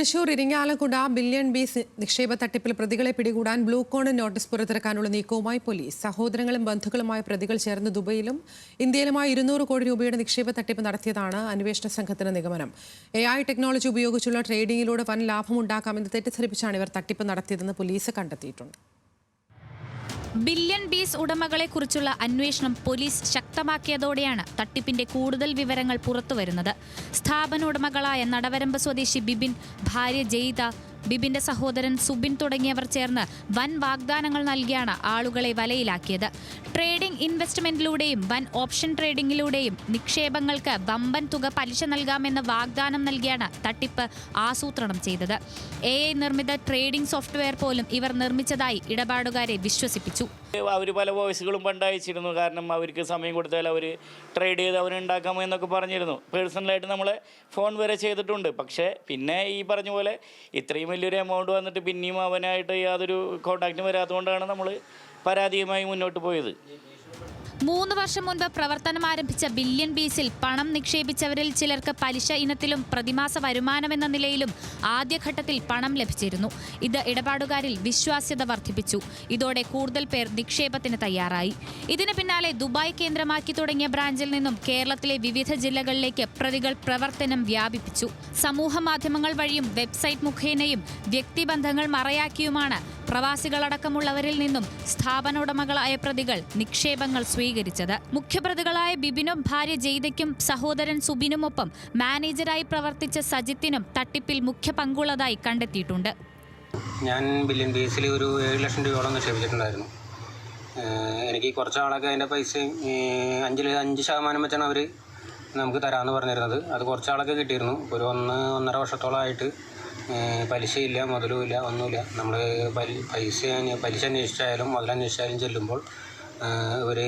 Thrissur Irinjalakuda billion B നിക്ഷേപ തട്ടിപ്പിൽ പ്രതികളെ പിടികൂടാൻ ബ്ലൂ കോൺ നോട്ടീസ് പുറത്തിറക്കാനുള്ള നീക്കവുമായി പോലീസ്. സഹോദരങ്ങളും ബന്ധുക്കളുമായ പ്രതികൾ ചേർന്ന് ദുബൈയിലും ഇന്ത്യയിലുമായി ഇരുന്നൂറ് കോടി രൂപയുടെ നിക്ഷേപ തട്ടിപ്പ് നടത്തിയതാണ് അന്വേഷണ സംഘത്തിന്റെ നിഗമനം. എ ഐ ടെക്നോളജി ഉപയോഗിച്ചുള്ള ട്രേഡിംഗിലൂടെ വൻ ലാഭമുണ്ടാക്കാമെന്ന് തെറ്റിദ്ധരിപ്പിച്ചാണ് ഇവർ തട്ടിപ്പ് നടത്തിയതെന്ന് പോലീസ് കണ്ടെത്തിയിട്ടുണ്ട്. ബില്യൺ ബീസ് ഉടമകളെ കുറിച്ചുള്ള അന്വേഷണം പോലീസ് ശക്തമാക്കിയതോടെയാണ് തട്ടിപ്പിന്റെ കൂടുതൽ വിവരങ്ങൾ പുറത്തുവരുന്നത്. സ്ഥാപന ഉടമകളായ നടവരമ്പ് സ്വദേശി ബിബിൻ ഭാര്യ ജയിത ബിബിന്റെ സഹോദരൻ സുബിൻ തുടങ്ങിയവർ ചേർന്ന് വൻ വാഗ്ദാനങ്ങൾ നൽകിയാണ് ആളുകളെ വലയിലാക്കിയത്. ട്രേഡിംഗ് ഇൻവെസ്റ്റ്മെന്റിലൂടെയും വൻ ഓപ്ഷൻ ട്രേഡിംഗിലൂടെയും നിക്ഷേപങ്ങൾക്ക് വമ്പൻ തുക പലിശ നൽകാമെന്ന് വാഗ്ദാനം നൽകിയാണ് തട്ടിപ്പ് ആസൂത്രണം ചെയ്തത്. എ ഐ നിർമ്മിത ട്രേഡിംഗ് സോഫ്റ്റ്വെയർ പോലും ഇവർ നിർമ്മിച്ചതായി ഇടപാടുകാരെ വിശ്വസിപ്പിച്ചു. അവർ പല വോയിസുകളും പണ്ടയച്ചിരുന്നു കാരണം അവർക്ക് സമയം കൊടുത്താൽ അവർ ട്രേഡ് ചെയ്ത് അവരുണ്ടാക്കാമോ എന്നൊക്കെ പറഞ്ഞിരുന്നു. പേഴ്സണലായിട്ട് നമ്മളെ ഫോൺ വരെ ചെയ്തിട്ടുണ്ട്. പക്ഷേ പിന്നെ ഈ പറഞ്ഞ പോലെ ഇത്രയും വലിയൊരു എമൗണ്ട് വന്നിട്ട് പിന്നെയും അവനായിട്ട് യാതൊരു കോണ്ടാക്റ്റും വരാത്തതുകൊണ്ടാണ് നമ്മൾ പരാതിയുമായി മുന്നോട്ട് പോയത്. മൂന്ന് വർഷം മുൻപ് പ്രവർത്തനം ആരംഭിച്ച ബില്യൺ ബീസിൽ പണം നിക്ഷേപിച്ചവരിൽ ചിലർക്ക് പലിശ ഇനത്തിലും പ്രതിമാസ വരുമാനമെന്ന നിലയിലും ആദ്യഘട്ടത്തിൽ പണം ലഭിച്ചിരുന്നു. ഇത് ഇടപാടുകാരിൽ വിശ്വാസ്യത വർദ്ധിപ്പിച്ചു. ഇതോടെ കൂടുതൽ പേർ നിക്ഷേപത്തിന് തയ്യാറായി. ഇതിന് പിന്നാലെ ദുബായ് കേന്ദ്രമാക്കി തുടങ്ങിയ ബ്രാഞ്ചിൽ നിന്നും കേരളത്തിലെ വിവിധ ജില്ലകളിലേക്ക് പ്രതികൾ പ്രവർത്തനം വ്യാപിപ്പിച്ചു. സമൂഹ മാധ്യമങ്ങൾ വഴിയും വെബ്സൈറ്റ് മുഖേനയും വ്യക്തിബന്ധങ്ങൾ മറയാക്കിയുമാണ് പ്രവാസികളടക്കമുള്ളവരിൽ നിന്നും സ്ഥാപന ഉടമകളായ പ്രതികൾ നിക്ഷേപങ്ങൾ സ്വീകരിച്ചത്. മുഖ്യപ്രതികളായ ബിബിനും ഭാര്യ ജയ്തയ്ക്കും സഹോദരൻ സുബിനുമൊപ്പം മാനേജരായി പ്രവർത്തിച്ച സജിത്തിനും തട്ടിപ്പിൽ മുഖ്യ പങ്കുള്ളതായി കണ്ടെത്തിയിട്ടുണ്ട്. ഞാൻ ബില്യൻ ബേസിൽ ഒരു ഏഴ് ലക്ഷം രൂപയോളം നിക്ഷേപിച്ചിട്ടുണ്ടായിരുന്നു. എനിക്ക് കുറച്ച് ആളൊക്കെ അതിന്റെ പൈസയും അഞ്ച് അഞ്ചിൽ അഞ്ച് ശതമാനം വെച്ചാണ് അവർ നമുക്ക് തരാമെന്ന് പറഞ്ഞിരുന്നത്. അത് കുറച്ച് ആളൊക്കെ കിട്ടിയിരുന്നു. ഒരു ഒന്ന് ഒന്നര വർഷത്തോളമായിട്ട് പലിശയില്ല മുതലുമില്ല ഒന്നുമില്ല. നമ്മൾ പൈസ പലിശ അന്വേഷിച്ചായാലും മുതലന്വേഷിച്ചായാലും ചെല്ലുമ്പോൾ ഒരു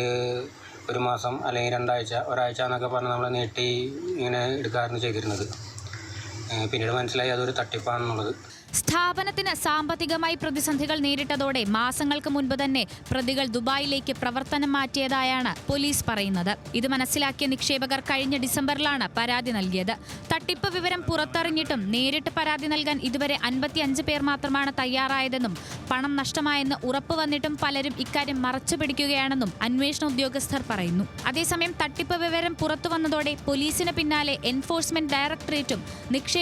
ഒരു മാസം അല്ലെങ്കിൽ രണ്ടാഴ്ച ഒരാഴ്ച എന്നൊക്കെ പറഞ്ഞ് നമ്മൾ നീട്ടി ഇങ്ങനെ എടുക്കാറുണ്ട് ചെയ്തിരുന്നത്. പിന്നീട് മനസ്സിലായി അതൊരു തട്ടിപ്പാണെന്നുള്ളത്. സ്ഥാപനത്തിന് സാമ്പത്തികമായി പ്രതിസന്ധികൾ നേരിട്ടതോടെ മാസങ്ങൾക്ക് മുൻപ് തന്നെ പ്രതികൾ ദുബായിലേക്ക് പ്രവർത്തനം മാറ്റിയതായാണ് പോലീസ് പറയുന്നത്. ഇത് മനസ്സിലാക്കിയ നിക്ഷേപകർ കഴിഞ്ഞ ഡിസംബറിലാണ് പരാതി നൽകിയത്. തട്ടിപ്പ് വിവരം പുറത്തറിഞ്ഞിട്ടും നേരിട്ട് പരാതി നൽകാൻ ഇതുവരെ അൻപത്തിയഞ്ച് പേർ മാത്രമാണ് തയ്യാറായതെന്നും പണം നഷ്ടമായെന്ന് ഉറപ്പ് വന്നിട്ടും പലരും ഇക്കാര്യം മറച്ചു പിടിക്കുകയാണെന്നും അന്വേഷണ ഉദ്യോഗസ്ഥർ പറയുന്നു. അതേസമയം തട്ടിപ്പ് വിവരം പുറത്തു വന്നതോടെ പോലീസിന് പിന്നാലെ എൻഫോഴ്സ്മെന്റ് ഡയറക്ടറേറ്റും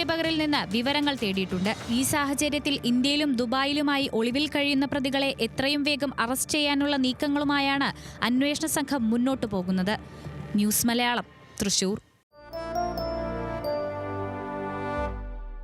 നിക്ഷേപകരിൽ നിന്ന് വിവരങ്ങൾ തേടിയിട്ടുണ്ട്. ഈ സാഹചര്യത്തിൽ ഇന്ത്യയിലും ദുബായിലുമായി ഒളിവിൽ കഴിയുന്ന പ്രതികളെ എത്രയും വേഗം അറസ്റ്റ് ചെയ്യാനുള്ള നീക്കങ്ങളുമായാണ് അന്വേഷണ സംഘം മുന്നോട്ടു പോകുന്നത്. ന്യൂസ് മലയാളം തൃശൂർ.